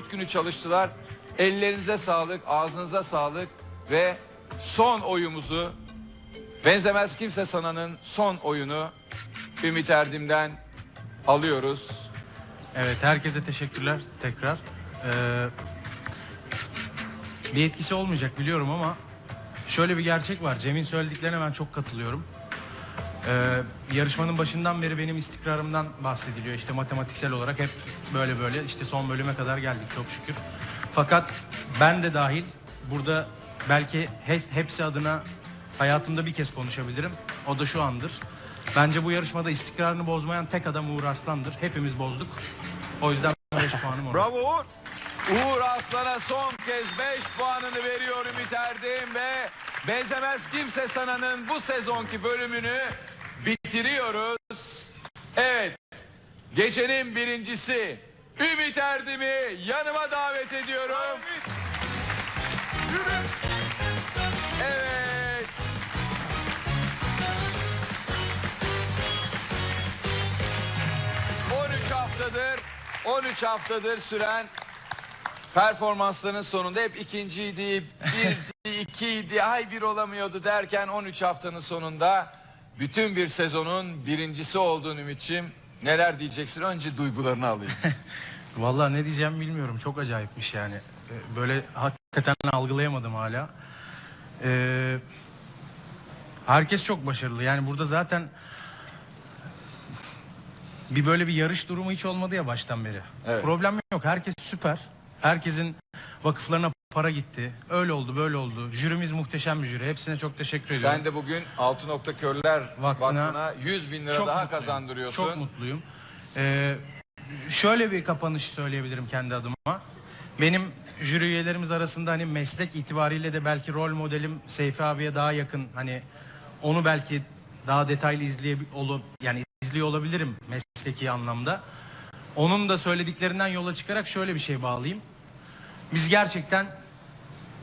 dört günü çalıştılar. Ellerinize sağlık, ağzınıza sağlık ve son oyumuzu Benzemez Kimse Sana'nın son oyunu Ümit Erdim'den alıyoruz. Evet herkese teşekkürler tekrar. Ee, bir etkisi olmayacak biliyorum ama şöyle bir gerçek var. Cem'in söylediklerine ben çok katılıyorum. Ee, yarışmanın başından beri benim istikrarımdan bahsediliyor. İşte matematiksel olarak hep böyle böyle işte son bölüme kadar geldik çok şükür. Fakat ben de dahil burada belki he- hepsi adına hayatımda bir kez konuşabilirim. O da şu andır. Bence bu yarışmada istikrarını bozmayan tek adam Uğur Arslan'dır. Hepimiz bozduk. O yüzden 5 puanım orada. Bravo Uğur. Uğur Aslan'a son kez 5 puanını veriyor Ümit ve Benzemez Kimse Sana'nın bu sezonki bölümünü bitiriyoruz. Evet, gecenin birincisi Ümit Erdem'i yanıma davet ediyorum. Evet. ...13 haftadır... ...13 haftadır süren... ...performansların sonunda hep ikinciydi... ...birdi, ikiydi... ...ay bir olamıyordu derken... ...13 haftanın sonunda... ...bütün bir sezonun birincisi oldun Ümit'ciğim... ...neler diyeceksin? Önce duygularını alayım. Vallahi ne diyeceğim bilmiyorum. Çok acayipmiş yani. Ee, Böyle hakikaten algılayamadım hala. Ee, herkes çok başarılı. Yani burada zaten bir böyle bir yarış durumu hiç olmadı ya baştan beri. Evet. Problem yok. Herkes süper. Herkesin vakıflarına para gitti. Öyle oldu, böyle oldu. Jürimiz muhteşem bir jüri. Hepsine çok teşekkür ediyorum. Sen de bugün Altı Nokta Körler Vakfına Vakfı'na 100 bin lira daha mutluyum. kazandırıyorsun. Çok mutluyum. Ee, şöyle bir kapanış söyleyebilirim kendi adıma. Benim jüri üyelerimiz arasında hani meslek itibariyle de belki rol modelim Seyfi abiye daha yakın. Hani onu belki daha detaylı izleye olup yani izliyor olabilirim mesleki anlamda. Onun da söylediklerinden yola çıkarak şöyle bir şey bağlayayım. Biz gerçekten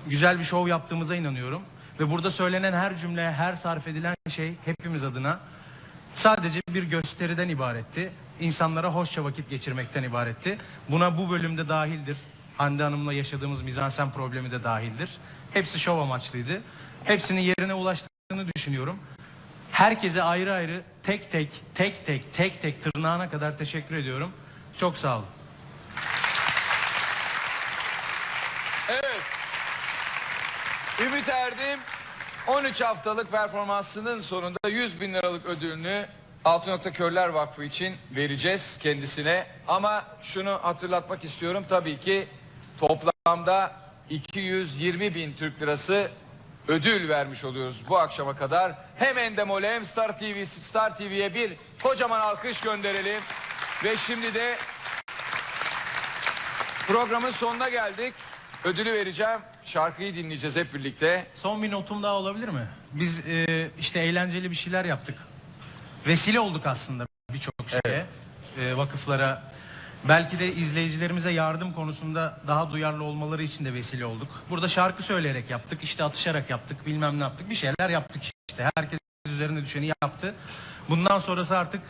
güzel bir şov yaptığımıza inanıyorum. Ve burada söylenen her cümle, her sarf edilen şey hepimiz adına sadece bir gösteriden ibaretti. İnsanlara hoşça vakit geçirmekten ibaretti. Buna bu bölümde dahildir. Hande Hanım'la yaşadığımız mizansen problemi de dahildir. Hepsi şov amaçlıydı. Hepsinin yerine ulaştığını düşünüyorum. Herkese ayrı ayrı tek tek, tek tek, tek tek tırnağına kadar teşekkür ediyorum. Çok sağ olun. Ümit Erdim 13 haftalık performansının sonunda 100 bin liralık ödülünü Altı Nokta Körler Vakfı için vereceğiz kendisine. Ama şunu hatırlatmak istiyorum tabii ki toplamda 220 bin Türk lirası ödül vermiş oluyoruz bu akşama kadar. Hem Endemol'e hem Star TV, Star TV'ye bir kocaman alkış gönderelim. Ve şimdi de programın sonuna geldik. Ödülü vereceğim. Şarkıyı dinleyeceğiz hep birlikte. Son bir notum daha olabilir mi? Biz e, işte eğlenceli bir şeyler yaptık. Vesile olduk aslında birçok şeye. E, vakıflara. Belki de izleyicilerimize yardım konusunda daha duyarlı olmaları için de vesile olduk. Burada şarkı söyleyerek yaptık, işte atışarak yaptık, bilmem ne yaptık. Bir şeyler yaptık işte. Herkes üzerine düşeni yaptı. Bundan sonrası artık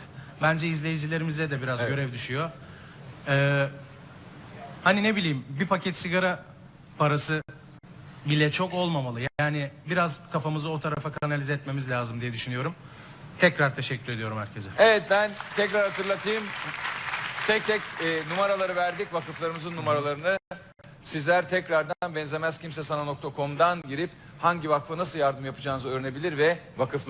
bence izleyicilerimize de biraz görev düşüyor. Ee, hani ne bileyim bir paket sigara parası bile çok olmamalı. Yani biraz kafamızı o tarafa kanalize etmemiz lazım diye düşünüyorum. Tekrar teşekkür ediyorum herkese. Evet ben tekrar hatırlatayım. Tek tek e, numaraları verdik vakıflarımızın numaralarını. Sizler tekrardan benzemezkimsesana.com'dan girip hangi vakfa nasıl yardım yapacağınızı öğrenebilir ve vakıflar